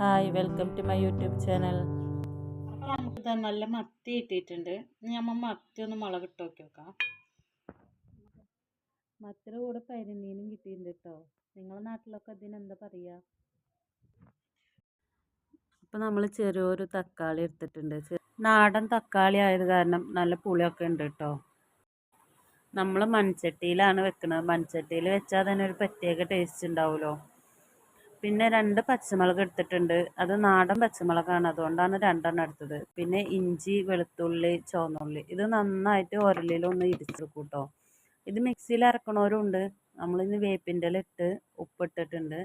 Hi welcome to my YouTube channel അപ്പോൾ നമുക്ക് ഇതാ നല്ല മത്തി ഇട്ടിട്ടുണ്ട് ഇനി നമ്മൾ മത്തി ഒന്ന് മുളക് ഇട്ട് നോക്കി നോക്കാം. മത്തിയുടെ കൂടെ കരിമീനും കിട്ടിയിട്ടുണ്ട് കേട്ടോ നിങ്ങളുടെ നാട്ടിലൊക്കെ ഇതിനെന്താ പറയുക അപ്പോൾ നമ്മൾ ചെറിയൊരു തക്കാളി എടുത്തിട്ടുണ്ട്. നാടൻ തക്കാളി ആയത് കാരണം നല്ല പുളിയൊക്കെ ഉണ്ട് കേട്ടോ നമ്മൾ മൺചട്ടിയിലാണ് വെക്കുന്നത് മൺചട്ടിയിൽ വെച്ചാൽ തന്നെ ഒരു പ്രത്യേക ടേസ്റ്റ് ഉണ്ടാവുമല്ലോ പിന്നെ രണ്ട് പച്ചമുളക് എടുത്തിട്ടുണ്ട്. അത് നാടൻ പച്ചമുളകാണ്. അതുകൊണ്ടാണ് രണ്ടെണ്ണം എടുത്തത്. പിന്നെ ഇഞ്ചി വെളുത്തുള്ളി ചുവന്നുള്ളി. ഇത് നന്നായിട്ട് ഉരലിലൊന്ന് ഇടിച്ചെടുക്കും കേട്ടോ ഇത് മിക്സിയിൽ അരക്കണവരും ഉണ്ട് നമ്മളിന്ന് വേപ്പിന്റെ ഇട്ട് ഉപ്പിട്ടിട്ടുണ്ട്.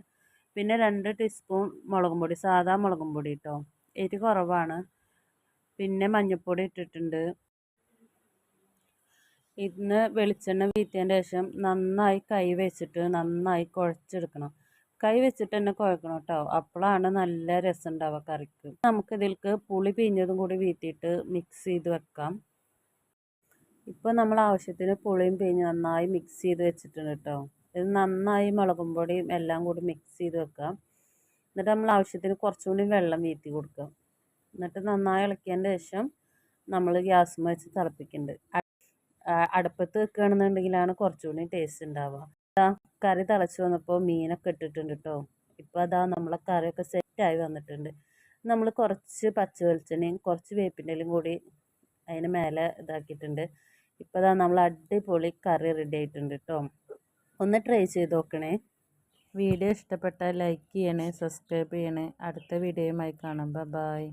പിന്നെ രണ്ട് ടീസ്പൂൺ മുളകും പൊടി സാധാ മുളകും പൊടി കേട്ടോ എരി കുറവാണ്. പിന്നെ മഞ്ഞൾപ്പൊടി ഇട്ടിട്ടുണ്ട്. ഇന്ന് വെളിച്ചെണ്ണ വീറ്റിയതിന്റെ ശേഷം നന്നായി കൈ വെച്ചിട്ട് നന്നായി കുഴച്ചെടുക്കണം. കൈ വെച്ചിട്ട് തന്നെ കുഴക്കണം കേട്ടോ അപ്പോഴാണ് നല്ല രസം ഉണ്ടാവുക കറിക്ക്. നമുക്ക് ഇതിലേക്ക് പുളി പിഞ്ഞതും കൂടി വീട്ടിയിട്ട് മിക്സ് ചെയ്ത് വെക്കാം. ഇപ്പോൾ നമ്മൾ ആവശ്യത്തിന് പുളിയും പിഞ്ഞ് നന്നായി മിക്സ് ചെയ്ത് വെച്ചിട്ടുണ്ട് കേട്ടോ ഇത് നന്നായി മുളകും പൊടിയും എല്ലാം കൂടി മിക്സ് ചെയ്ത് വെക്കാം. എന്നിട്ട് നമ്മൾ ആവശ്യത്തിന് കുറച്ചുകൂടി വെള്ളം വീത്തി കൊടുക്കാം. എന്നിട്ട് നന്നായി ഇളക്കിയതിന്റെ ശേഷം നമ്മൾ ഗ്യാസ് വെച്ച് തിളപ്പിക്കുന്നുണ്ട് അടുപ്പത്ത് വെക്കുകയാണെന്നുണ്ടെങ്കിലാണ് കുറച്ചുകൂടി ടേസ്റ്റ് ഉണ്ടാവുക. കറി തിളച്ച് വന്നപ്പോൾ മീനൊക്കെ ഇട്ടിട്ടുണ്ട് കേട്ടോ ഇപ്പോൾ അതാ നമ്മളെ കറിയൊക്കെ സെറ്റായി വന്നിട്ടുണ്ട്. നമ്മൾ കുറച്ച് പച്ച വെളിച്ചെണ്ണയും കുറച്ച് വേപ്പിന്റെ ഇലയും കൂടി അതിന് മേലെ ഇതാക്കിയിട്ടുണ്ട്. ഇപ്പോൾ അതാ നമ്മൾ അടിപൊളി കറി റെഡി ആയിട്ടുണ്ട് കേട്ടോ ഒന്ന് ട്രൈ ചെയ്ത് നോക്കണേ. വീഡിയോ ഇഷ്ടപ്പെട്ടാൽ ലൈക്ക് ചെയ്യണേ സബ്സ്ക്രൈബ് ചെയ്യണേ. അടുത്ത വീഡിയോയുമായി കാണാം. ബൈ